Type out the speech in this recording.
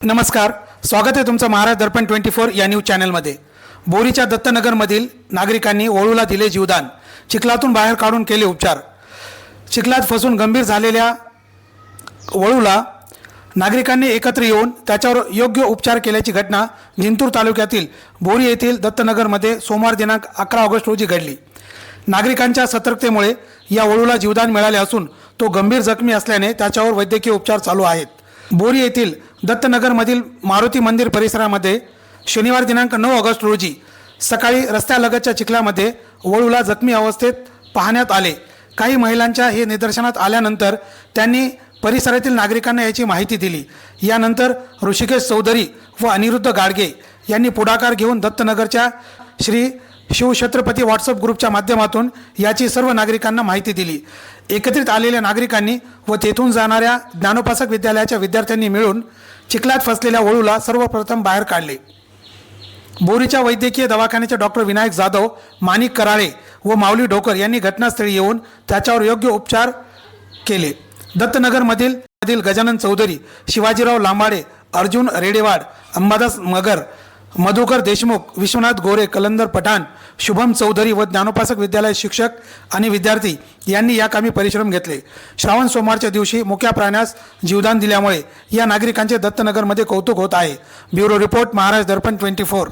नमस्कार. स्वागत आहे तुमचं महाराज दर्पण ट्वेंटी फोर या न्यूज चॅनलमध्ये. बोरीच्या दत्तनगरमधील नागरिकांनी वळूला दिले जीवदान. चिखलातून बाहेर काढून केले उपचार. चिखलात फसून गंभीर झालेल्या वळूला नागरिकांनी एकत्र येऊन त्याच्यावर योग्य उपचार केल्याची घटना जिंतूर तालुक्यातील बोरी येथील दत्तनगरमध्ये सोमवार दिनांक अकरा ऑगस्ट रोजी घडली. नागरिकांच्या सतर्कतेमुळे या वळूला जीवदान मिळाले असून तो गंभीर जखमी असल्याने त्याच्यावर वैद्यकीय उपचार चालू आहेत. बोरी येथील दत्तनगरमधील मारुती मंदिर परिसरामध्ये शनिवार दिनांक नऊ ऑगस्ट रोजी सकाळी रस्त्यालगतच्या चिखलामध्ये वळूला जखमी अवस्थेत पाहण्यात आले. काही महिलांच्या हे निदर्शनात आल्यानंतर त्यांनी परिसरातील नागरिकांना याची माहिती दिली. यानंतर ऋषिकेश चौधरी व अनिरुद्ध गाडगे यांनी पुढाकार घेऊन दत्तनगरच्या श्री शिवछत्रपती व्हॉट्सअप ग्रुपच्या माध्यमातून याची सर्व नागरिकांना माहिती दिली. एकत्रित आलेल्या नागरिकांनी व तेथून जाणाऱ्या ज्ञानोपासक विद्यालयाच्या विद्यार्थ्यांनी मिळून चिखलात फसलेल्या वळूला सर्वप्रथम बाहेर काढले. बोरीच्या वैद्यकीय दवाखान्याचे डॉक्टर विनायक जाधव माणिक कराळे व माऊली ढोकर यांनी घटनास्थळी येऊन त्याच्यावर योग्य उपचार केले. दत्तनगरमधील मधील गजानन चौधरी शिवाजीराव लांबाडे अर्जुन रेडेवाड अंबादास मगर मधुकर देशमुख विश्वनाथ गोरे कलंदर पठाण शुभम चौधरी व ज्ञानोपासक विद्यालय शिक्षक आणि विद्यार्थी यांनी या कामी परिश्रम घेतले. श्रावण सोमवारच्या दिवशी मुक्या प्राण्यास जीवदान दिल्यामुळे या नागरिकांचे दत्तनगरमध्ये कौतुक होत आहे. Bureau report Maharaj Darpan twenty four